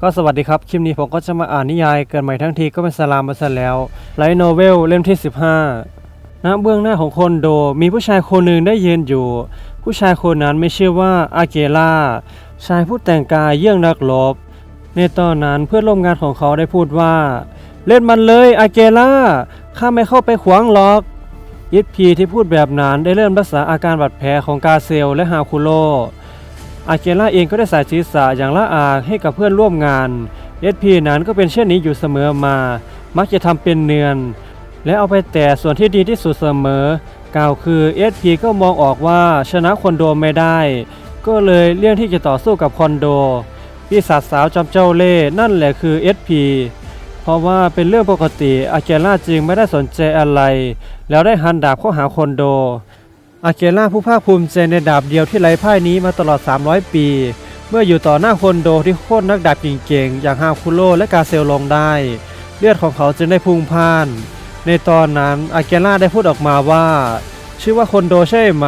ก็สวัสดีครับ คลิปนี้ผมก็จะมาอ่านนิยายเกิดใหม่ทั้งทีก็เป็นสลามมาซะแล้วไลท์โนเวลเล่มที่ 15ณเบื้องหน้าของคอนโดมีผู้ชายคนหนึ่งได้ยืนอยู่ ผู้ชายคนนั้นไม่ชื่อว่าอาเกล่าชายผู้แต่งกายเยี่ยงนักรบในตอนนั้นเพื่อนร่วมงานของเขาได้พูดว่า เล่นมันเลยอาเกล่าข้าไม่เข้าไปขวางหรอกยิปพีที่พูดแบบนั้นได้เริ่มรักษาอาการบาดแผลของกาเซลและฮาคุโร อาเกล่าเองก็ได้สายศีรษะอย่างละอาให้กับเพื่อนร่วมงานเอสพีนั้นก็เป็นเช่นนี้อยู่เสมอมา มักจะทำเป็นเนือน และเอาไปแต่ส่วนที่ดีที่สุดเสมอ กล่าวคือเอสพีก็มองออกว่าชนะคอนโดไม่ได้ ก็เลยเลี่ยงที่จะต่อสู้กับคอนโดปีศาจสาวจอมเจ้าเล่นั่นแหละคือเอสพีเพราะว่าเป็นเรื่องปกติอาเกล่าจึงไม่ได้สนใจอะไร แล้วได้หันดาบเข้าหาคอนโด อาเกล่าผู้ภาคภูมิใจในดาบเดียวที่ไร้พ่ายนี้มาตลอด 300 ปี เมื่ออยู่ต่อหน้าคนโดที่โค่นนักดาบเก่งๆ อย่างฮาคุโร่และกาเซลลงได้ เลือดของเขาจึงได้พุ่งพ่าน ในตอนนั้นอาเกล่าได้พูดออกมาว่า ชื่อว่าคนโดใช่ไหม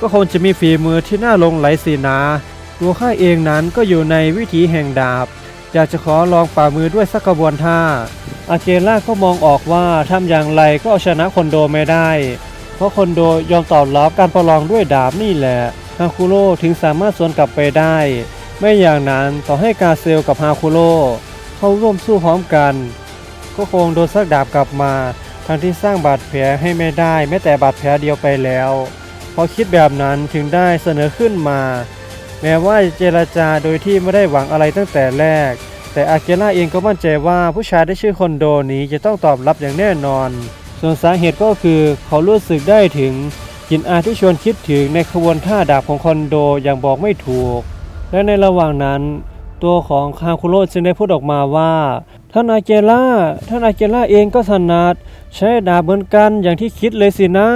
ก็คงจะมีฝีมือที่น่าลงไหลสินะตัวข้าเองนั้นก็อยู่ในวิถีแห่งดาบ อยากจะขอลองฝ่ามือด้วยสักกระบวนท่าอาเกล่าก็มองออกว่าทำอย่างไรก็เอาชนะคนโดไม่ได้ เพราะคนโดยอมตอบรับการประลองด้วยดาบนี่แหละฮาคุโร่ถึงสามารถสวนกลับไปได้ ไม่อย่างนั้นต่อให้กาเซลกับฮาคุโร่เข้าร่วมสู้พร้อมกัน ก็คงโดนซักดาบกลับมาทั้งที่สร้างบาดแผลให้ไม่ได้แม้แต่บาดแผลเดียวไปแล้วพอคิดแบบนั้นถึงได้เสนอขึ้นมา แม้ว่าเจรจาโดยที่ไม่ได้หวังอะไรตั้งแต่แรก แต่อาเกล่าเองก็มั่นใจว่าผู้ชายที่ชื่อคอนโดนี้จะต้องตอบรับอย่างแน่นอน ส่วนสาเหตุก็คือเขารู้สึกได้ถึงกลิ่นอายที่ชวนคิดถึงในขบวนท่าดาบของคอนโดอย่างบอกไม่ถูก และในระหว่างนั้น ตัวของคาคุโร่จึงได้พูดออกมาว่าท่านอาเกล่าท่านอาเกล่าเองก็ถนัดใช้ดาบเหมือนกันอย่างที่คิดเลยสินะ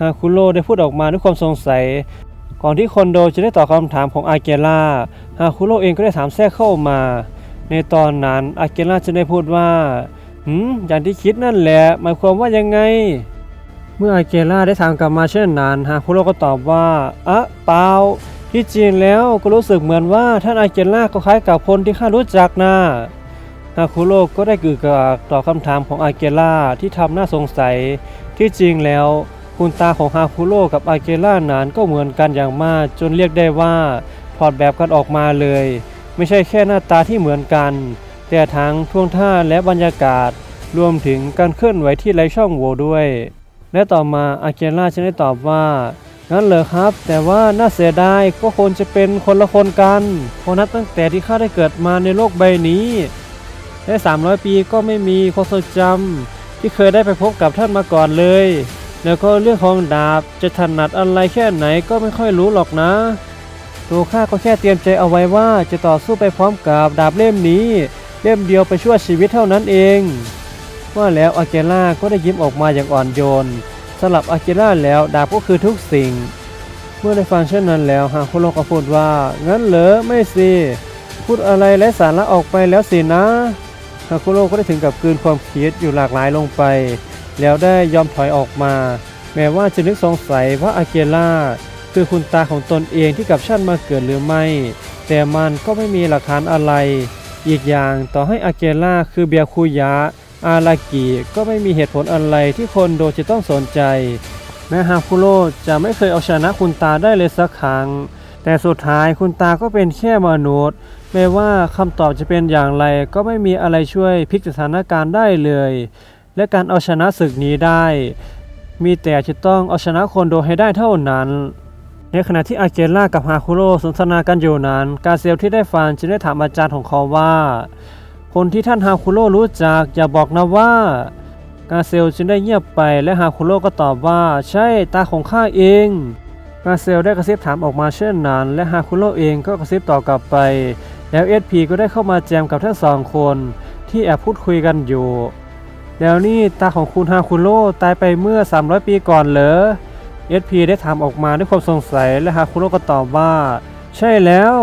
ฮาคุโร่ได้พูดออกมาด้วยความสงสัย ก่อนที่คอนโดจะได้ตอบคำถามของอาเกล่าฮาคุโร่เองก็ได้ถามแทรกเข้ามา ในตอนนั้นอาเกล่าจึงได้พูดว่า หืมอย่างที่คิดนั่นแหละ หมายความว่ายังไง เมื่ออาเกล่าได้ถามกลับมาเช่นนั้นฮาคุโรก็ตอบว่าอะเปล่าที่จริงแล้วก็รู้สึกเหมือนว่าท่านอาเกล่าก็คล้ายกับคนที่ข้ารู้จักนะฮาคุโรก็ได้กึกกากตอบคำถามของอาเกล่าที่ทำน่าสงสัย ที่จริงแล้วคุณตาของฮาคุโรกับอาเกล่านั้นก็เหมือนกันอย่างมากจนเรียกได้ว่าถอดแบบกันออกมาเลย ไม่ใช่แค่หน้าตาที่เหมือนกัน แต่ทั้งท่วงท่าและบรรยากาศ รวมถึงการเคลื่อนไหวที่ไร้ช่องโหว่ด้วย และต่อมาอาเกล่าจึงได้ตอบว่างั้นเหรอครับ แต่ว่าน่าเสียดายก็ควรจะเป็นคนละคนกันเพราะนับตั้งแต่ที่ข้าได้เกิดมาในโลกใบนี้และ300 ปีก็ไม่มีความทรงจำที่เคยได้ไปพบกับท่านมาก่อนเลย แล้วก็เรื่องของดาบจะถนัดอะไรแค่ไหนก็ไม่ค่อยรู้หรอกนะ ตัวข้าก็แค่เตรียมใจเอาไว้ว่าจะต่อสู้ไปพร้อมกับดาบเล่มนี้ เล่มเดียวไปช่วยชีวิตเท่านั้นเอง ว่าแล้วอาเกล่าก็ได้ยิ้มออกมาอย่างอ่อนโยนสำหรับอาเกล่าแล้วดาบก็คือทุกสิ่ง เมื่อได้ฟังเช่นนั้นแล้วฮาคุโรก็พูดว่า งั้นเหรอไม่สิพูดอะไรไร้สาระออกไปแล้วสินะฮาคุโรก็ได้ถึงกับกลืนความคิดอยู่หลากหลายลงไป แล้วได้ยอมถอยออกมา แม้ว่าจะนึกสงสัยว่าอาเกล่าคือคุณตาของตนเองที่กับชาติมาเกิดหรือไม่ แต่มันก็ไม่มีหลักฐานอะไร อีกอย่างต่อให้อาเกล่าคือเบียคุยะ อารากิก็ไม่มีเหตุผลอะไรที่คนโดจะต้องสนใจ แม้ฮาคุโร่จะไม่เคยเอาชนะคุณตาได้เลยสักครั้ง แต่สุดท้ายคุณตาก็เป็นแค่มนุษย์ไม่ว่าคำตอบจะเป็นอย่างไรก็ไม่มีอะไรช่วยพลิกสถานการณ์ได้เลย และการเอาชนะศึกนี้ได้ มีแต่จะต้องเอาชนะคนโดให้ได้เท่านั้น ในขณะที่อาเกล่ากับฮาคุโร่สนทนากันอยู่นั้น กาเซลที่ได้ฟังจึงได้ถามอาจารย์ของเขาว่า คนที่ท่านฮาคุโร่รู้จักอย่าบอกนะว่า กาเซลจึงได้เงียบไปและฮาคุโร่ก็ตอบว่า ใช่ตาของข้าเอง กาเซลได้กระซิบถามออกมาเช่นนั้น และฮาคุโร่เองก็กระซิบตอบกลับไป แล้วเอสพีก็ได้เข้ามาแจมกับทั้งสองคนที่แอบพูดคุยกันอยู่ แล้วนี่ตาของคุณฮาคุโร่ตายไปเมื่อ 300 ปีก่อนเหรอ เอสพีได้ถามออกมาด้วยความสงสัยและฮาคุโร่ก็ตอบว่า ใช่แล้ว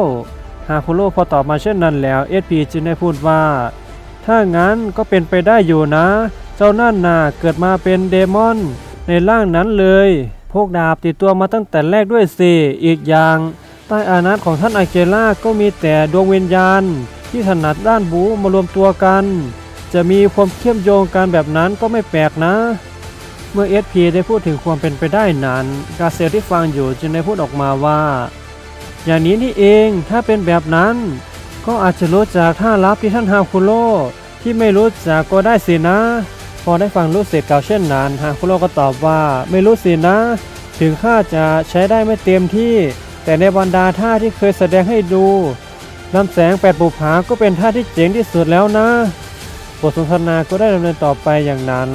ฮาคุโร่พอตอบมาเช่นนั้นแล้วเอสพีจึงได้พูดว่า ถ้างั้นก็เป็นไปได้อยู่นะ เจ้านั่นน่ะเกิดมาเป็นเดมอน ในร่างนั้นเลย พวกดาบติดตัวมาตั้งแต่แรกด้วยสิอีกอย่าง ใต้อานัตของท่านอาเกล่าก็มีแต่ดวงวิญญาณ ที่ถนัดด้านบูมารวมตัวกัน จะมีความเชื่อมโยงกันแบบนั้นก็ไม่แปลกนะ มื่อ SP ได้พูดถึงความเป็นไปได้นั้น กาเซลที่ฟังอยู่จึงได้พูดออกมาว่า อย่างนี้นี่เองถ้าเป็นแบบนั้น ก็อาจจะรู้จากท่าลับที่ท่านฮาคุโรที่ไม่รู้จักก็ได้สินะ พอได้ฟังลูกศิษย์กล่าวเช่นนั้นฮาคุโรก็ตอบว่าไม่รู้สินะ ถึงข้าจะใช้ได้ไม่เต็มที่ แต่ในบรรดาท่าที่เคยแสดงให้ดูลำแสงแปดบุภาก็เป็นท่าที่เจ๋งที่สุดแล้วนะ บทสนทนาก็ได้ดำเนินต่อไปอย่างนั้น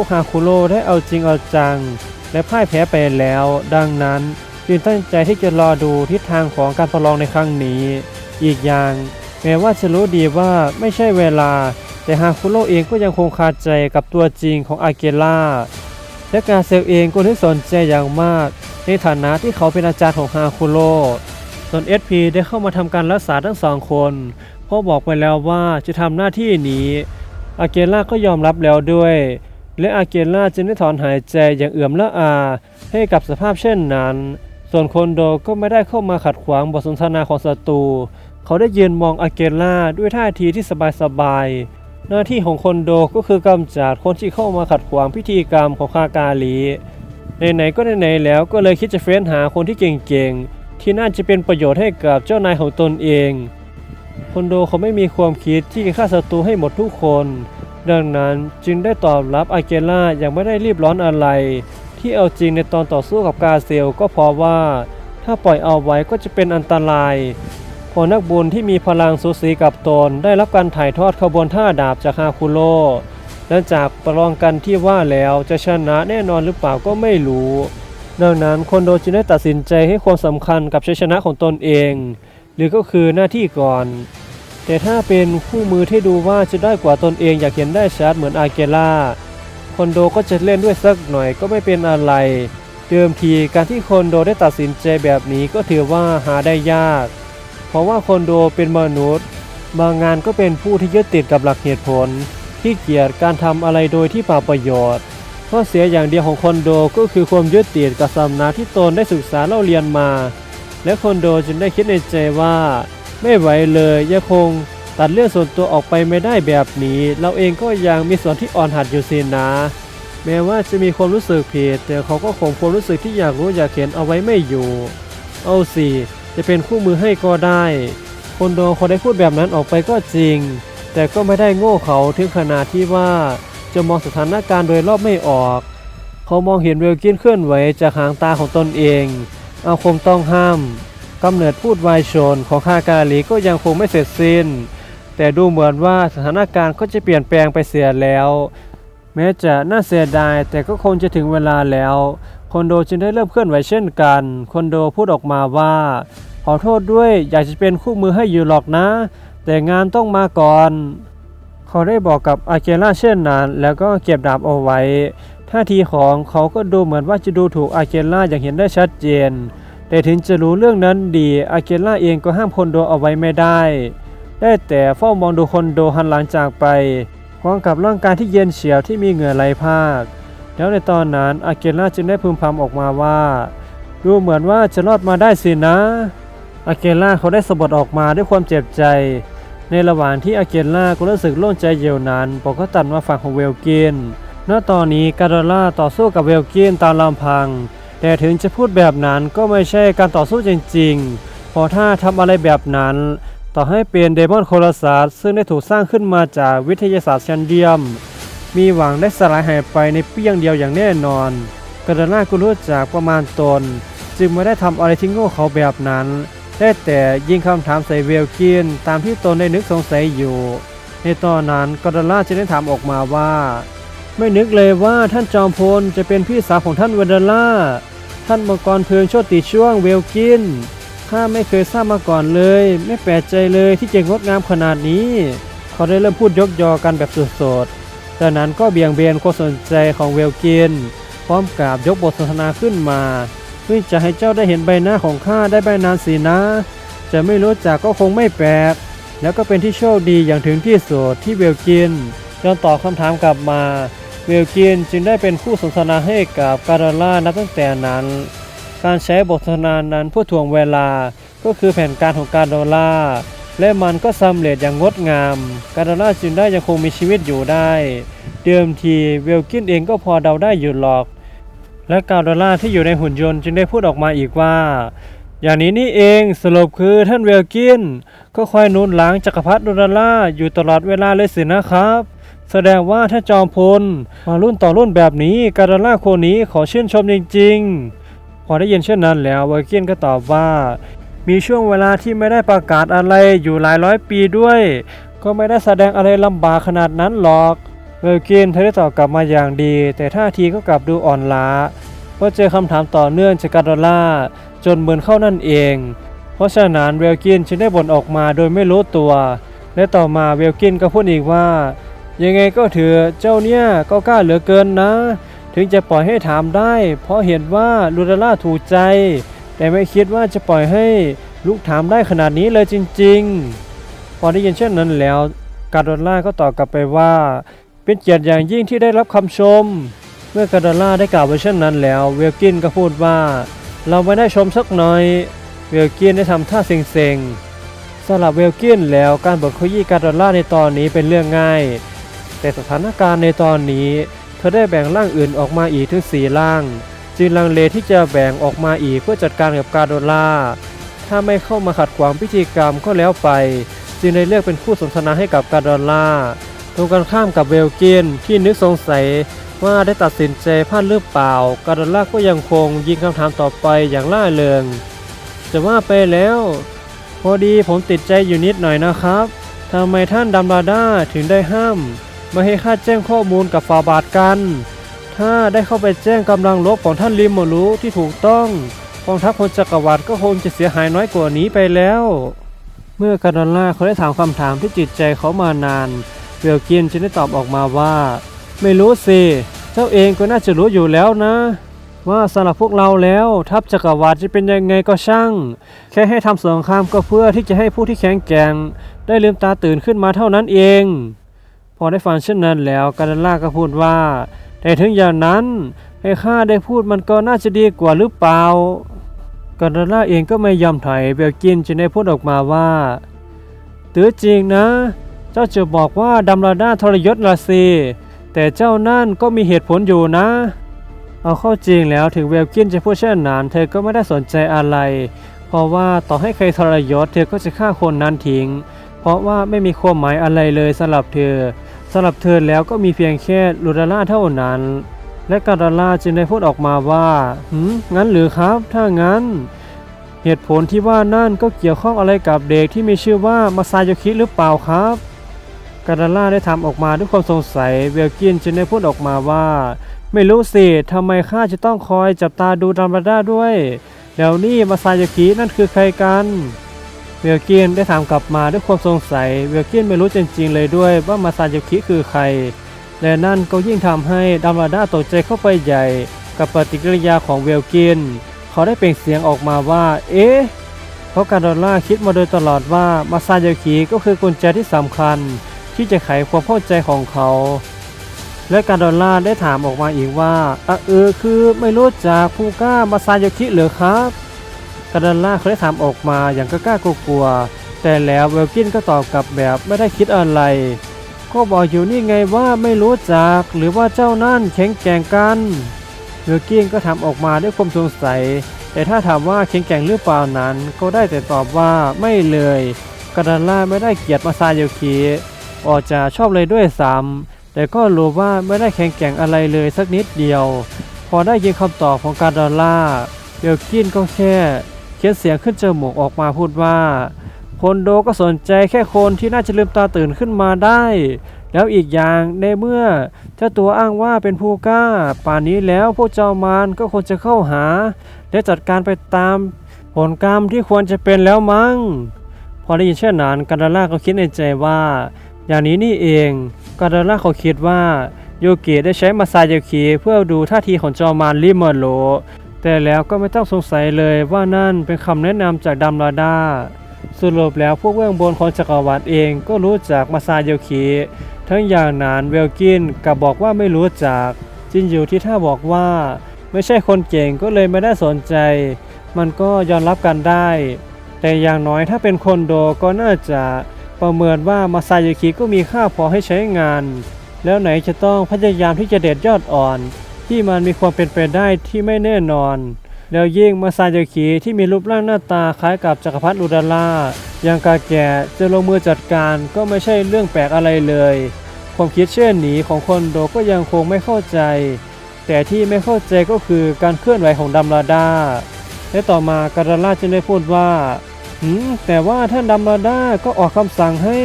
วกฮาคุโร่ได้เอาจริงเอาจัง และพ่ายแพ้ไปแล้ว ดังนั้นจึงตั้งใจที่จะรอดูทิศทางของการประลองในครั้งนี้ อีกอย่าง แม้ว่าจะรู้ดีว่าไม่ใช่เวลา แต่ฮาคุโร่เองก็ยังคงคาใจกับตัวจริงของอาเกล่าและกาเซลเองก็ได้สนใจอย่างมาก ในฐานะที่เขาเป็นอาจารย์ของฮาคุโร่ส่วน SP ได้เข้ามาทำการรักษาทั้งสองคนเพราะบอกไปแล้วว่าจะทำหน้าที่นี้อาเกล่าก็ยอมรับแล้วด้วย และอาเกล่าจึงได้ถอนหายใจอย่างเอื่อมละอา ให้กับสภาพเช่นนั้น ส่วนคนโดก็ไม่ได้เข้ามาขัดขวางบทสนทนาของศัตรูเขาได้ยืนมองอาเกล่าด้วยท่าทีที่สบายๆหน้าที่ของคนโดก็คือกำจัดคนที่เข้ามาขัดขวางพิธีกรรมของคากาลีไหนๆก็ไหนๆแล้วก็เลยคิดจะเฟ้นหาคนที่เก่งๆ ที่น่าจะเป็นประโยชน์ให้กับเจ้านายของตนเอง คนโดเขาไม่มีความคิดที่จะฆ่าศัตรูให้หมดทุกคน ดังนั้นจึงได้ตอบรับอาเกล่าอย่างไม่ได้รีบร้อนอะไร ที่เอาจริงในตอนต่อสู้กับกาเซลก็เพราะว่า ถ้าปล่อยเอาไว้ก็จะเป็นอันตราย พอนักบุญที่มีพลังสูสีกับตนได้รับการถ่ายทอดขบวนท่าดาบจากฮาคุโร่และจากประลองกันที่ว่าแล้วจะชนะแน่นอนหรือเปล่าก็ไม่รู้ ดังนั้นคนโดจึงได้ตัดสินใจให้ความสำคัญกับชัยชนะของตนเอง หรือก็คือหน้าที่ก่อน แต่ถ้าเป็นคู่มือที่ดูว่าจะได้กว่าตนเองอยากเห็นได้ชัดเหมือนอาเกล่าคอนโดก็จะเล่นด้วยสักหน่อยก็ไม่เป็นอะไร เดิมทีการที่คอนโดได้ตัดสินใจแบบนี้ก็ถือว่าหาได้ยาก เพราะว่าคอนโดเป็นมนุษย์ บางงานก็เป็นผู้ที่ยึดติดกับหลักเหตุผลที่เกียจการทำอะไรโดยที่ป่าประโยชน์ข้อเสียอย่างเดียวของคอนโดก็คือความยึดติดกับสำนักที่ตนได้ศึกษาเล่าเรียนมา และคอนโดจึงได้คิดในใจว่า ไม่ไหวเลยยังคงตัดเรื่องส่วนตัวออกไปไม่ได้แบบนี้ เราเองก็ยังมีส่วนที่อ่อนหัดอยู่สินะ แม้ว่าจะมีความรู้สึกผิดแต่เขาก็คงความรู้สึกที่อยากรู้อยากเห็นเอาไว้ไม่อยู่ เอาสิจะเป็นคู่มือให้ก็ได้ คนโดเขาได้พูดแบบนั้นออกไปก็จริง แต่ก็ไม่ได้โง่เขาถึงขนาดที่ว่าจะมองสถานการณ์โดยรอบไม่ออก เขามองเห็นเวลกินเคลื่อนไหวจากหางตาของตนเอง เอาคมต้องห้าม กำเนิดพูดวายชนของคากาลีก็ยังคงไม่เสร็จสิ้น แต่ดูเหมือนว่าสถานการณ์ก็จะเปลี่ยนแปลงไปเสียแล้ว แม้จะน่าเสียดายแต่ก็คงจะถึงเวลาแล้วคอนโดจึงได้เริ่มเคลื่อนไหวเช่นกันคอนโดพูดออกมาว่า ขอโทษด้วยอยากจะเป็นคู่มือให้อยู่หรอกนะ แต่งานต้องมาก่อนเขาได้บอกกับอาเกล่าเช่นนั้น แล้วก็เก็บดาบเอาไว้ท่าทีของเขาก็ดูเหมือนว่าจะดูถูกอาเกล่าอย่างเห็นได้ชัดเจน แต่ถึงจะรู้เรื่องนั้นดีอาเกล่าเองก็ห้ามคนโดเอาไว้ไม่ได้ ได้แต่เฝ้ามองดูคนโดหันหลังจากไปพร้อมกับร่างกายที่เย็นเฉียวที่มีเหงื่อไหลพากแล้วในตอนนั้นอาเกล่าจึงได้พึมพำออกมาว่า ดูเหมือนว่าจะรอดมาได้สินะอาเกล่าเขาได้สะบัดออกมาด้วยความเจ็บใจ ในระหว่างที่อาเกล่าก็รู้สึกโล่งใจเยียวนั้นปกก็ตัดมาฝั่งของเวลกินณตอนนี้การดล่าต่อสู้กับเวลกินตามลำพัง แต่ถึงจะพูดแบบนั้นก็ไม่ใช่การต่อสู้จริงๆ เพราะถ้าทำอะไรแบบนั้น ต่อให้เป็นเดมอนโคลาสัสซึ่งได้ถูกสร้างขึ้นมาจากวิทยาศาสตร์ชั้นเยี่ยม มีหวังได้สลายหายไปในเปี้ยงเดียวอย่างแน่นอนกาดานาก็รู้จักประมาณตน จึงไม่ได้ทำอะไรที่โง่เขาแบบนั้น ได้แต่ยิงคำถามใส่เวลกินตามที่ตนได้นึกสงสัยอยู่ ในตอนนั้นกาดาล่าจะได้ถามออกมาว่า ไม่นึกเลยว่าท่านจอมพลจะเป็นพี่สาวของท่านเวเดล่า ท่านมังกรเพลิงโชติช่วงเวลกิน ข้าไม่เคยทราบมาก่อนเลย ไม่แปลกใจเลยที่จะงดงามขนาดนี้ เขาได้เริ่มพูดยกยอกันแบบสดๆจากนั้นก็เบี่ยงเบนความสนใจของเวลกิน พร้อมกับยกบทสนทนาขึ้นมาเพื่อจะให้เจ้าได้เห็นใบหน้าของข้าได้ใบนานสินะ จะไม่รู้จักก็คงไม่แปลก แล้วก็เป็นที่โชคดีอย่างถึงที่สุดที่เวลกินยอมตอบคำถามกลับมา เวลกินจึงได้เป็นผู้สนทนาให้กับการาล่านับตั้งแต่นั้น การใช้บทสนทนานั้นเพื่อถ่วงเวลาก็คือแผนการของการโดล่าและมันก็สำเร็จอย่างงดงาม การดอลลาจึงได้ยังคงมีชีวิตอยู่ได้ เดิมทีเวลกินเองก็พอเดาได้อยู่หรอก และการดอลลาที่อยู่ในหุ่นยนต์จึงได้พูดออกมาอีกว่าอย่างนี้นี่เองสรุปคือท่านเวลกิน ก็คอยนุนหลังจักรพรรดิดอลลาอยู่ตลอดเวลาเลยสินะครับ แสดงว่าถ้าจอมพล มารุ่นต่อรุ่นแบบนี้การดอลลาคนนี้ขอชื่นชมจริงๆ พอได้ยินเช่นนั้นแล้วเวลกินก็ตอบว่า มีช่วงเวลาที่ไม่ได้ประกาศอะไรอยู่หลายร้อยปีด้วย ก็ไม่ได้แสดงอะไรลำบากขนาดนั้นหรอกเวลกินเธอได้ตอบกลับมาอย่างดี แต่ท่าทีก็กลับดูอ่อนล้าเพราะเจอคำถามต่อเนื่องจากการดอลลาจนเหมือนเข้านั่นเอง เพราะฉะนั้นเวลกินจึงได้บ่นออกมาโดยไม่รู้ตัว และต่อมาเวลกินก็พูดอีกว่า ยังไงก็เถือะเจ้าเนี่ยก็กล้าเหลือเกินนะ ถึงจะปล่อยให้ถามได้ เพราะเห็นว่าลูดาล่าถูกใจ แต่ไม่คิดว่าจะปล่อยให้ลูกถามได้ขนาดนี้เลยจริง ๆ พอได้ยินเช่นนั้นแล้ว การดอลล่าก็ตอบกลับไปว่า เป็นเกียรติอย่างยิ่งที่ได้รับคำชม เมื่อการดอลล่าได้กล่าวไว้เช่นนั้นแล้ว เวลกินก็พูดว่า เราไม่ได้ชมสักหน่อย เวลกินได้ทำท่าเซ็งๆสำหรับเวลกินแล้วการบทขยี้การดอลล่าในตอนนี้เป็นเรื่องง่าย แต่สถานการณ์ในตอนนี้ เธอได้แบ่งร่างอื่นออกมาอีกถึงสี่ร่าง จึงลังเลที่จะแบ่งออกมาอีกเพื่อจัดการกับการโดล่า ถ้าไม่เข้ามาขัดขวางพิธีกรรมก็แล้วไป จึงได้เลือกเป็นคู่สนทนาให้กับการดอล่าตรงกันข้ามกับเวลเกนที่นึกสงสัยว่าได้ตัดสินใจพลาดหรือเปล่า การดอลล่าก็ยังคงยิงคำถามต่อไปอย่างล่าเริงจะว่าไปแล้ว พอดีผมติดใจอยู่นิดหน่อยนะครับทำไมท่านดัมบลาด้าถึงได้ห้าม ม่ให้ข้าแจ้งข้อมูลกับฟาบาทกัน ถ้าได้เข้าไปแจ้งกำลังลบของท่านริมโมรุที่ถูกต้องกองทัพพลจักรวรรดิก็คงจะเสียหายน้อยกว่านี้ไปแล้ว เมื่อการดอลล่าเขาได้ถามคำถามที่จิตใจเขามานานเวลกินจึงได้ตอบออกมาว่า ไม่รู้สิเจ้าเองก็น่าจะรู้อยู่แล้วนะ ว่าสำหรับพวกเราแล้วทัพจักรวรรดิจะเป็นยังไงก็ช่าง แค่ให้ทำสงครามก็เพื่อที่จะให้ผู้ที่แข็งแกร่งได้ลืมตาตื่นขึ้นมาเท่านั้นเอง พอได้ฟังเช่นนั้นแล้วกาดาล่าก็พูดว่า แต่ถึงอย่างนั้นให้ข้าได้พูดมันก็น่าจะดีกว่าหรือเปล่ากาดาล่าเองก็ไม่ยอมถอยเบลกินจึงได้พูดออกมาว่าตือจริงนะ เจ้าจะบอกว่าดัมราด้าทรยศละสิแต่เจ้านั่นก็มีเหตุผลอยู่นะ เอาเข้าจริงแล้วถึงเวลกินจะพูดเช่นนั้นเธอก็ไม่ได้สนใจอะไร เพราะว่าต่อให้ใครทรยศเธอก็จะฆ่าคนนั้นทิ้ง เพราะว่าไม่มีความหมายอะไรเลยสำหรับเธอ สำหรับเธอแล้วก็มีเพียงแค่ลูดาล่าเท่านั้น และกาดาล่าจึงได้พูดออกมาว่าหืมงั้นหรือครับ ถ้างั้น เหตุผลที่ว่านั่นก็เกี่ยวข้องอะไรกับเด็กที่มีชื่อว่ามาซาโยคิหรือเปล่าครับกาดาล่าได้ทำออกมาด้วยความสงสัยเวลกินจึงได้พูดออกมาว่า ไม่รู้สิทำไมข้าจะต้องคอยจับตาดูดัมบราด้าด้วย แล้วนี่มาซาโยคินั่นคือใครกัน เวลกินได้ถามกลับมาด้วยความสงสัย เวลกินไม่รู้จริงๆเลยด้วยว่ามาซาโยคิคือใคร และนั่นก็ยิ่งทำให้ดัมบราด้าตกใจเข้าไปใหญ่ กับปฏิกิริยาของเวลกิน เขาได้เปล่งเสียงออกมาว่า เอ๊ะ เพราะการดอลล่าคิดมาโดยตลอดว่ามาซาโยคิก็คือกุญแจที่สำคัญ ที่จะไขความเข้าใจของเขา และการดอลล่าได้ถามออกมาอีกว่าอะเออคือไม่รู้จักผู้กล้ามาซาโยคิเหรือครับ กาดาล่าเขาได้ถามออกมาอย่างกล้ากลัวๆแต่แล้วเวลกินก็ตอบกลับแบบไม่ได้คิดอะไรก็บอกอยู่นี่ไงว่าไม่รู้จักหรือว่าเจ้านั่นแข็งแกร่งกันเวลกินก็ถามออกมาด้วยความสงสัย แต่ถ้าถามว่าแข็งแกร่งหรือเปล่านั้น ก็ได้แต่ตอบว่าไม่เลยกาดาล่าไม่ได้เกลียดมาซาโยคิออกจะชอบเลยด้วยซ้ำแต่ก็รู้ว่าไม่ได้แข็งแกร่งอะไรเลยสักนิดเดียว พอได้ยินคำตอบของการดาล่าเวลกินก็แค่ เขียนเสียงขึ้นจมูกออกมาพูดว่า คนโดก็สนใจแค่คนที่น่าจะลืมตาตื่นขึ้นมาได้ แล้วอีกอย่างในเมื่อเจ้าตัวอ้างว่าเป็นผู้กล้า ป่านนี้แล้วพวกเจ้ามารก็ควรจะเข้าหา และจัดการไปตามผลกรรมที่ควรจะเป็นแล้วมั้ง พอได้ยินเช่นนั้นกาดาล่าก็คิดในใจว่า อย่างนี้นี่เองกาดาล่าเขาคิดว่าโยกิได้ใช้มาซาโยคิเพื่อดูท่าทีของจอมารริเมอร์โล แต่แล้วก็ไม่ต้องสงสัยเลยว่านั่นเป็นคำแนะนำจากดัมราดาสรุปแล้วพวกเบื้องบนของจักรวรรดิเองก็รู้จักมาซาโยคิทั้งอย่างนานเวลกินกับบอกว่าไม่รู้จัก จินอยู่ที่ถ้าบอกว่า ไม่ใช่คนเก่งก็เลยไม่ได้สนใจ มันก็ยอมรับกันได้ แต่อย่างน้อยถ้าเป็นคนโดก็น่าจะประเมินว่ามาซาเยากิก็มีค่าพอให้ใช้งาน แล้วไหนจะต้องพยายามที่จะเด็ดยอดอ่อน ที่มันมีความเป็นไปได้ที่ไม่แน่นอน แล้วยิ่งมาซายากิที่มีรูปร่างหน้าตาคล้ายกับจักรพรรดิอุดาร่าอย่างกาแก่จะลงมือจัดการก็ไม่ใช่เรื่องแปลกอะไรเลย ความคิดเช่นนี้ของคนโดก็ยังคงไม่เข้าใจ แต่ที่ไม่เข้าใจก็คือการเคลื่อนไหวของดัมราดาและต่อมาการาล่าจึงได้พูดว่าหืมแต่ว่าท่านดัมราดาก็ออกคำสั่งให้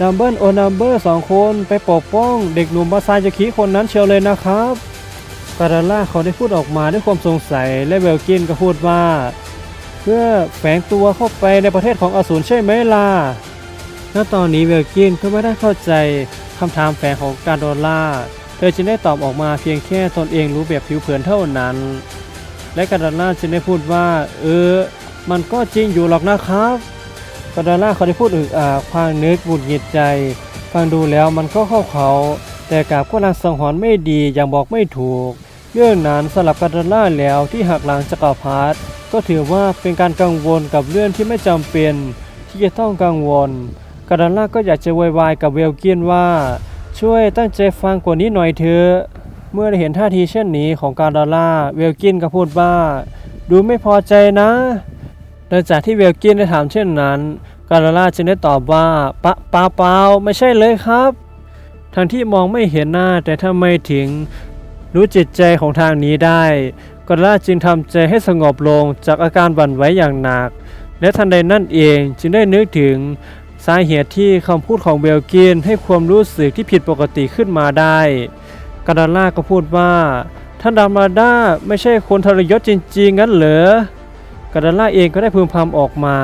ดัมเบิลโอนัมเบอร์สองคนไปปกป้องเด็กหนุ่มมาซายาคิคนนั้นเชียวเลยนะครับ การาล่าเขาได้พูดออกมาด้วยความสงสัยและเวลกินก็พูดว่า เพื่อแฝงตัวเข้าไปในประเทศของอสูรใช่ไหมล่ะณตอนนี้เวลกินก็ไม่ได้เข้าใจคำถามแฝงของการโดล่าเธอจึงได้ตอบออกมาเพียงแค่ตนเองรู้แบบผิวเผินเท่านั้น และการาล่าจึงได้พูดว่า เออ มันก็จริงอยู่หรอกนะครับการาล่าเขาได้พูดอึกอาพางนึกบุดหงิดใจ ฟังดูแล้วมันก็เข้าเขา แต่กาบก็ลังสังหรณ์ไม่ดีอย่างบอกไม่ถูก เรื่องนั้นสลับการาล่าแล้วที่หักหลังจักรพรรดิก็ถือว่าเป็นการกังวลกับเรื่องที่ไม่จำเป็น ที่จะต้องกังวลการาล่าก็อยากจะวยวายกับเวลเกียนว่า ช่วยตั้งใจฟังกว่านี้หน่อยเถอะเมื่อได้เห็นท่าทีเช่นนี้ของการดอลล่าเวลกินก็พูดว่า ดูไม่พอใจนะหลังจากที่เวลกินได้ถามเช่นนั้นการดอลล่าจึงได้ตอบว่าปะปาเปล่าไม่ใช่เลยครับทั้งที่มองไม่เห็นหน้าแต่ทำไมถึง รู้จิตใจของทางนี้ได้การดล่าจึงทำใจให้สงบลงจากอาการหวั่นไหวอย่างหนัก และทันใดนั่นเองจึงได้นึกถึงสาเหตุที่คำพูดของเบลกินให้ความรู้สึกที่ผิดปกติขึ้นมาได้กาดาล่าก็พูดว่าท่านดามาดาไม่ใช่คนทรยศจริงๆงั้นเหรอกาดาล่าเองก็ได้พึมพำออกมา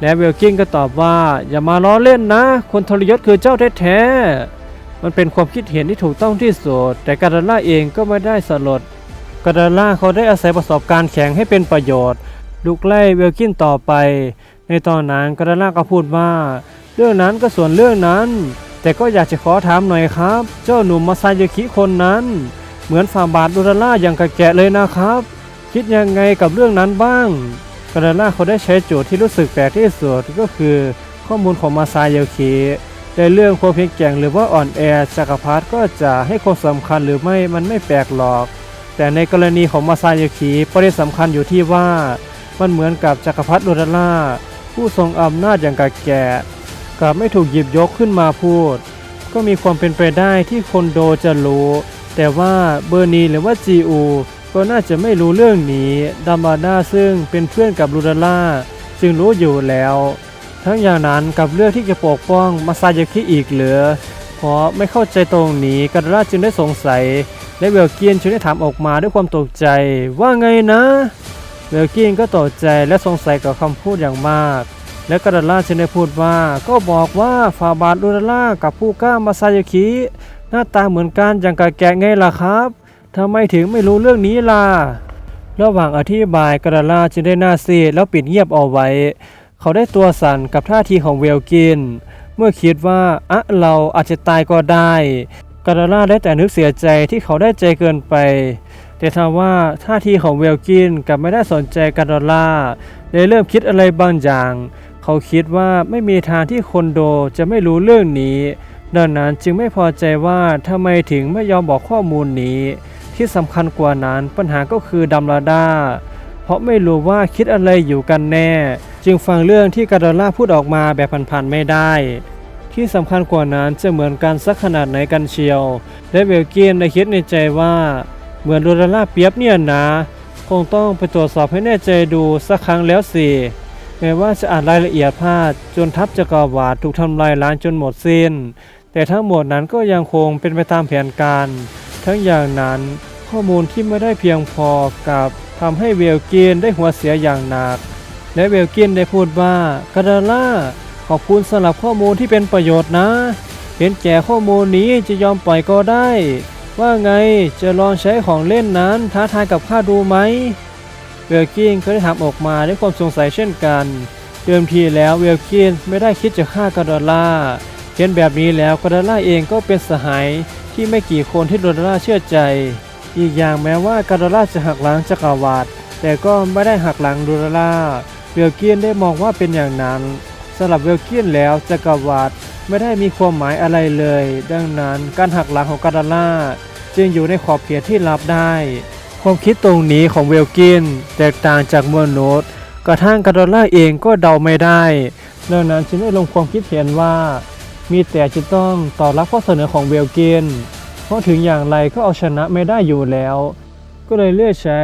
และเวลกินก็ตอบว่าอย่ามาล้อเล่นนะ คนทรยศคือเจ้าแท้ๆ มันเป็นความคิดเห็นที่ถูกต้องที่สุดแต่กาดาล่าเองก็ไม่ได้สลดกาดาล่าเขาได้อาศัยประสบการณ์แข็งให้เป็นประโยชน์ลุกไล่เวลกินต่อไป ในตอนนั้นกาดาล่าก็พูดว่า เรื่องนั้นก็ส่วนเรื่องนั้น แต่ก็อยากจะขอถามหน่อยครับ เจ้าหนุ่มมาซายาคิคนนั้น เหมือนฝ่าบาทดูดาล่าอย่างกระแกะเลยนะครับ คิดยังไงกับเรื่องนั้นบ้างกาดาล่าเขาได้ใช้โจทย์ที่รู้สึกแปลกที่สุดก็คือ ข้อมูลของมาซายาคิ ในเรื่องความเพียงแกร่งหรือว่าอ่อนแอจักรพรรดิก็จะให้ความสำคัญหรือไม่มันไม่แปลกหรอก แต่ในกรณีของมาซายาคิประเด็นสำคัญอยู่ที่ว่า มันเหมือนกับจักรพรรดิดูดาล่าผู้ทรงอำนาจอย่างกระแกะกลับไม่ถูกหยิบยกขึ้นมาพูด ก็มีความเป็นไปได้ที่คนโดจะรู้ แต่ว่าเบอร์นีหรือว่าจีอูก็น่าจะไม่รู้เรื่องนี้ดัมบาดาซึ่งเป็นเพื่อนกับลูดาล่าจึงรู้อยู่แล้ว ทั้งอย่างนั้นกับเรื่องที่จะปกป้องมาซายาคิอีกเหลือ เพราะไม่เข้าใจตรงนี้กาดราจึงได้สงสัย และเวลเกียนจึงได้ถามออกมาด้วยความตกใจว่าไงนะเวลเกียนก็ตกใจและสงสัยกับคำพูดอย่างมาก และกาดาล่าจึงได้พูดว่าก็บอกว่าฟาบาทลูดาล่ากับผู้กล้ามาซายาคิหน้าตาเหมือนกันอย่างกะแกะไงล่ะครับทำไมถึงไม่รู้เรื่องนี้ล่ะ ระหว่างอธิบายกาดาล่าจึงได้หน้าซีดแล้วปิดเงียบเอาไว้ เขาได้ตัวสั่นกับท่าทีของเวลกิน เมื่อคิดว่าอะเราอาจจะตายก็ได้กาดาล่าได้แต่นึกเสียใจที่เขาได้ใจเกินไป แต่ทว่าท่าทีของเวลกินกลับไม่ได้สนใจกาดาล่าเลยเริ่มคิดอะไรบางอย่าง เขาคิดว่าไม่มีทางที่คนโดจะไม่รู้เรื่องนี้ ดังนั้นจึงไม่พอใจว่าทำไมถึงไม่ยอมบอกข้อมูลนี้ ที่สำคัญกว่านั้นปัญหาก็คือดัมลาดาเพราะไม่รู้ว่าคิดอะไรอยู่กันแน่ จึงฟังเรื่องที่กาดาล่าพูดออกมาแบบผ่านๆไม่ได้ ที่สำคัญกว่านั้นจะเหมือนกันสักขนาดไหนกันเชียว และเวลเกียนได้คิดในใจว่าเหมือนโดดาล่าเปียบเนี่ยนะ คงต้องไปตรวจสอบให้แน่ใจดูสักครั้งแล้วสิแม้ว่าจะอ่านรายละเอียดพลาดจนทัพจักรวาลถูกทำลายล้างจนหมดสิ้น แต่ทั้งหมดนั้นก็ยังคงเป็นไปตามแผนการ ทั้งอย่างนั้นข้อมูลที่ไม่ได้เพียงพอกับทำให้เวลเกียนได้หัวเสียอย่างหนัก และเวลกียนได้พูดว่ากาดาล่าขอบคุณสำหรับข้อมูลที่เป็นประโยชน์นะ เห็นแก่ข้อมูลนี้จะยอมปล่อยก็ได้ ว่าไงจะลองใช้ของเล่นนั้นท้าทายกับข้าดูไหมเวลกินก็ได้ถามออกมาด้วยความสงสัยเช่นกัน เดิมทีแล้วเวลกินไม่ได้คิดจะฆ่ากาดอล่าเห็นแบบนี้แล้วกาดอล่าเองก็เป็นสหายที่ไม่กี่คนที่โดดอล่าเชื่อใจ อีกอย่างแม้ว่ากาดอล่าจะหักหลังจักรวรรดิแต่ก็ไม่ได้หักหลังดดอลล่า เวลเกียนได้มองว่าเป็นอย่างนั้นสำหรับเวลเกียนแล้วจักรวรรดิไม่ได้มีความหมายอะไรเลย ดังนั้นการหักหลังของกาดาล่าจึงอยู่ในขอบเขตที่รับได้ ความคิดตรงนี้ของเวลกินแตกต่างจากมวลโนตกระทั่งกาดาล่าเองก็เดาไม่ได้ ดังนั้นจึงได้ลงความคิดเห็นว่า มีแต่จะต้องตอบรับข้อเสนอของเวลกินเพราะถึงอย่างไรก็เอาชนะไม่ได้อยู่แล้ว ก็เลยเลือกใช้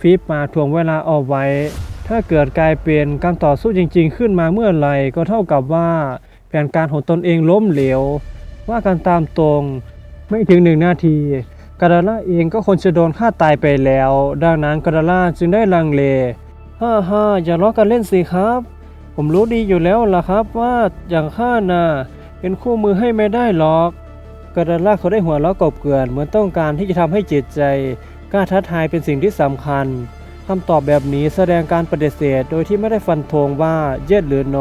ฟีบมาถ่วงเวลาเอาไว้ ถ้าเกิดกลายเป็นการต่อสู้จริง ๆ ขึ้นมาเมื่อไหร่ก็เท่ากับว่าแผนการของตนเองล้มเหลว ว่ากันตามตรงไม่ถึงหนึ่งนาทีกาดาล่าเองก็คนจะโดนฆ่าตายไปแล้ว ดังนั้นกาดาล่าจึงได้ลังเลฮ่าฮ่าอย่าล้อกันเล่นสิครับ ผมรู้ดีอยู่แล้วล่ะครับว่าอย่างข้าน่ะเป็นคู่มือให้ไม่ได้หรอกกาดาล่าเขาได้หัวเราะกบเกลื่อนเหมือนต้องการที่จะทำให้จิตใจกล้าท้าทายเป็นสิ่งที่สำคัญ คำตอบแบบนี้แสดงการปฏิเสธ โดยที่ไม่ได้ฟันธงว่าเย็ดหรือโน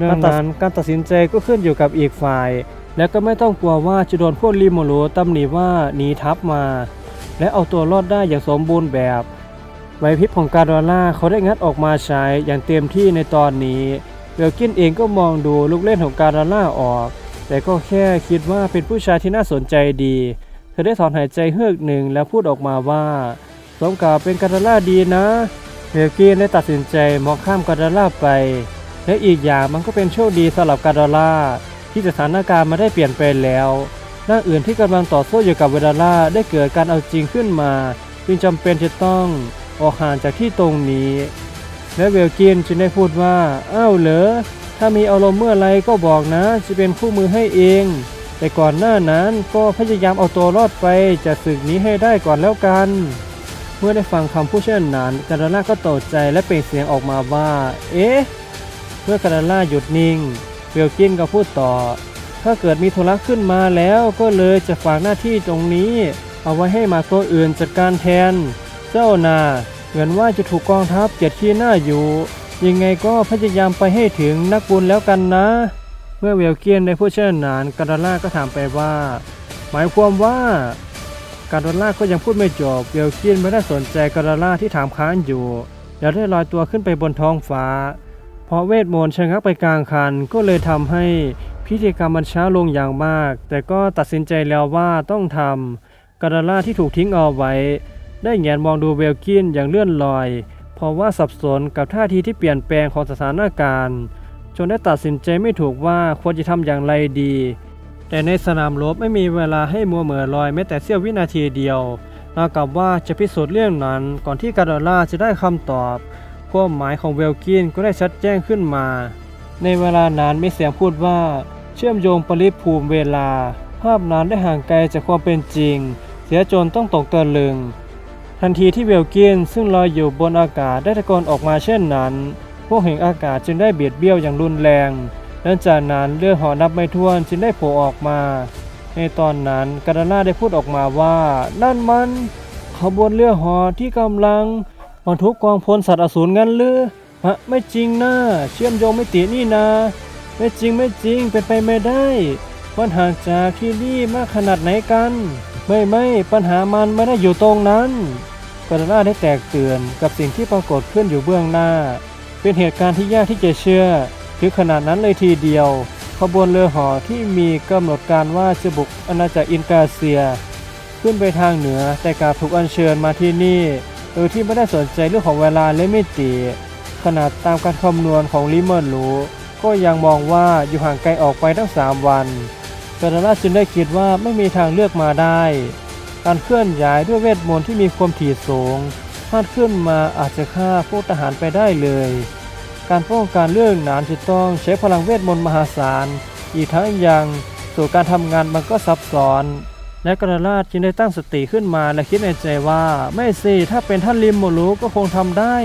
ดังนั้นการตัดสินใจก็ขึ้นอยู่กับอีกฝ่าย และก็ไม่ต้องกลัวว่าจะโดนพวกริโมโรตำหนิว่าหนีทัพมา และเอาตัวรอดได้อย่างสมบูรณ์แบบไหวพริบของการดอลล่าเขาได้งัดออกมาใช้อย่างเต็มที่ในตอนนี้เวลกินเองก็มองดูลูกเล่นของการดอลล่าออก แต่ก็แค่คิดว่าเป็นผู้ชายที่น่าสนใจดี เธอได้ถอนหายใจเฮือกหนึ่งแล้วพูดออกมาว่า สมกับเป็นการดอล่าดีนะเวลกินได้ตัดสินใจมองข้ามการดอล่าไป และอีกอย่างมันก็เป็นโชคดีสำหรับการดอล่าที่สถานการณ์มาได้เปลี่ยนไปแล้วด้านอื่นที่กำลังต่อสู้อยู่กับเวดาล่าได้เกิดการเอาจริงขึ้นมา จึงจำเป็นจะต้องออกห่างจากที่ตรงนี้ และเวลกินจึงได้พูดว่าอ้าวเหรอถ้ามีอารมณ์เมื่อไรก็บอกนะ จะเป็นคู่มือให้เอง แต่ก่อนหน้านั้นก็พยายามเอาตัวรอดไปจากศึกนี้ให้ได้ก่อนแล้วกัน เมื่อได้ฟังคำพูดเช่นนั้นกาดาล่าก็ตกใจและเปล่งเสียงออกมาว่า เอ๊ะ เมื่อกาดาล่าหยุดนิ่ง เวลกินก็พูดต่อ ถ้าเกิดมีธุระขึ้นมาแล้วก็เลยจะฝากหน้าที่ตรงนี้ เอาไว้ให้มาตัวอื่นจัดการแทน เจ้านาเหมือนว่าจะถูกกองทัพเกียดขี้หน้าอยู่ ยังไงก็พยายามไปให้ถึงนักบุญแล้วกันนะ เมื่อเวลเกียนได้พูดเช่นนั้นกาดาล่าก็ถามไปว่า หมายความว่า กาดาล่าก็ยังพูดไม่จบเวลกียนไม่ได้สนใจกาดาล่าที่ถามค้านอยู่ แล้วได้ลอยตัวขึ้นไปบนท้องฟ้า เพราะเวทมนต์ชะงักไปกลางคันก็เลยทำให้พิธีกรรมมันช้าลงอย่างมาก แต่ก็ตัดสินใจแล้วว่าต้องทำกาดาล่าที่ถูกทิ้งเอาไว้ ได้แงนมองดูเวลกินอย่างเลื่อนลอย เพราะว่าสับสนกับท่าทีที่เปลี่ยนแปลงของสถานการณ์จนได้ตัดสินใจไม่ถูกว่าควรจะทำอย่างไรดี แต่ในสนามรบไม่มีเวลาให้มัวเหม่อลอยแม้แต่เสี้ยววินาทีเดียวราวกับว่าจะพิสูจน์เรื่องนั้นก่อนที่กาดาล่าจะได้คำตอบความหมายของเวลกินก็ได้ชัดแจ้งขึ้นมา ในเวลานั้นมีเสียงพูดว่าเชื่อมโยงปริภูมิเวลา ภาพนั้นได้ห่างไกลจากความเป็นจริง เสียจนต้องตกตะลึง ทันทีที่เวลกินซึ่งลอยอยู่บนอากาศได้ตะโกนออกมาเช่นนั้น พวกแห่งอากาศจึงได้เบียดเบี้ยวอย่างรุนแรง และจากนั้นเรือหอนับไม่ถ้วนจึงได้โผล่ออกมา ในตอนนั้นกาดาน่าได้พูดออกมาว่า นั่นมันขบวนเรือหอที่กำลังบรรทุกกองพลสัตว์อสูรงั้นหรือฮะไม่จริงนะเชื่อมโยงไม่ตินี่นะ ไม่จริงไม่จริงเป็นไปไม่ได้มันห่างจากที่นี่มากขนาดไหนกัน ไม่ไม่ปัญหามันไม่ได้อยู่ตรงนั้นกาดาน่าได้แตกเตือนกับสิ่งที่ปรากฏขึ้นอยู่เบื้องหน้า เป็นเหตุการณ์ที่ยากที่จะเชื่อ ถึงขนาดนั้นเลยทีเดียว ขบวนเรือหอที่มีกำหนดการว่าจะบุกอาณาจักรอินกาเซีย ขึ้นไปทางเหนือแต่กลับถูกอัญเชิญมาที่นี่ โดยที่ไม่ได้สนใจเรื่องของเวลาและมิติ ขนาดตามการคำนวณของลิเมอร์รู้ก็ยังมองว่าอยู่ห่างไกลออกไปตั้ง 3 วันกาดาล่าจึงได้คิดว่าไม่มีทางเลือกมาได้ การเคลื่อนย้ายด้วยเวทมนต์ที่มีความถี่สูงพลาดขึ้นมาอาจจะฆ่าพวกทหารไปได้เลย การป้องกันเรื่องนานจะต้องใช้พลังเวทมนต์มหาศาล อีกทั้งยังสู่การทำงานมันก็ซับซ้อน และกระราชจึงได้ตั้งสติขึ้นมาและคิดในใจว่า ไม่สิถ้าเป็นท่านริมโมรุก็คงทำได้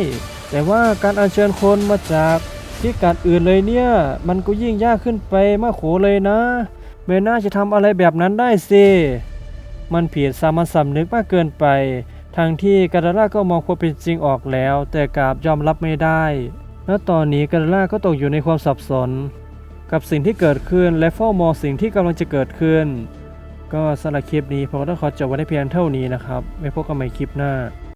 แต่ว่าการอัญเชิญคนมาจากที่กัดอื่นเลยเนี่ย มันก็ยิ่งยากขึ้นไปมากโขเลยนะไม่น่าจะทำอะไรแบบนั้นได้สิมันผิดสามัญสำนึกมากเกินไป ทั้งที่กาดาล่าก็มองความเป็นจริงออกแล้ว แต่กลับยอมรับไม่ได้ และตอนนี้กาดาล่าก็ตกอยู่ในความสับสน กับสิ่งที่เกิดขึ้นและเฝ้ามองสิ่งที่กำลังจะเกิดขึ้น ก็สำหรับคลิปนี้ผมก็ต้องขอจบไว้ไดเพียงเท่านี้นะครับไม่พบกันใหม่คลิปหน้า